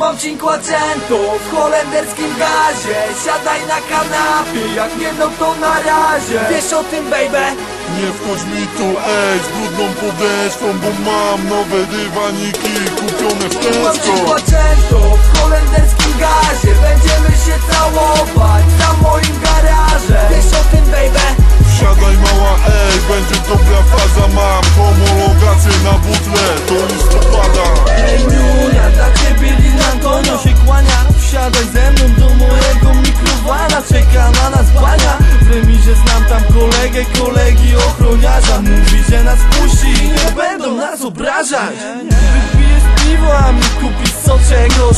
Mam cinquecento w holenderskim gazie. Siadaj na kanapie, jak nie mną to na razie. Wiesz o tym, baby? Nie wchodź mi tu, ej, z brudną podeszwą Bo mam nowe dywaniki kupione w Tesco Mam cinquecento w holenderskim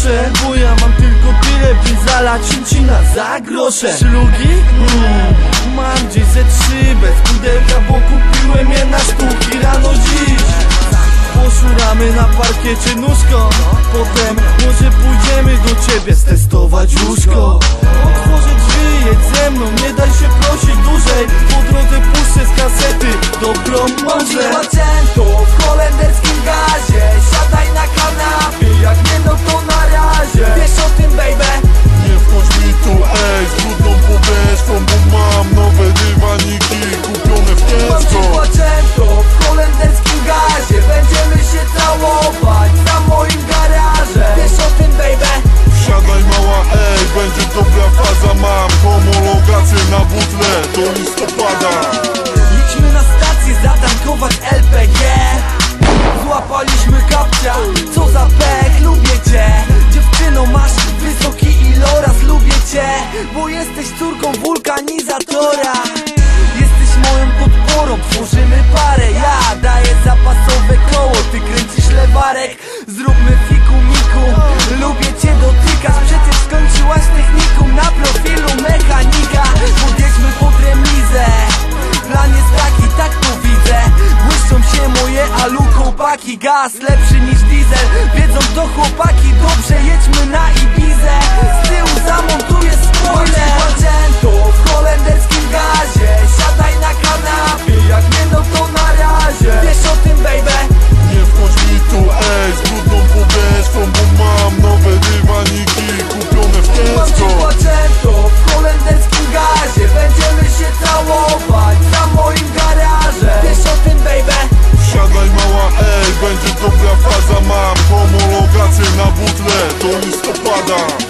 proszę Bo ja mam tylko tyle, by zalać cincina za grosze. Szlugi? Mm, mam gdzieś ze trzy bez pudełka Bo kupiłem je na sztuki. Rano dziś Poszuramy na parkiecie nóżko. Potem może pójdziemy do ciebie stestować łóżko. Otworzę drzwi, jedź ze mną gaz lepszy niż mam homologację na butle Do listopada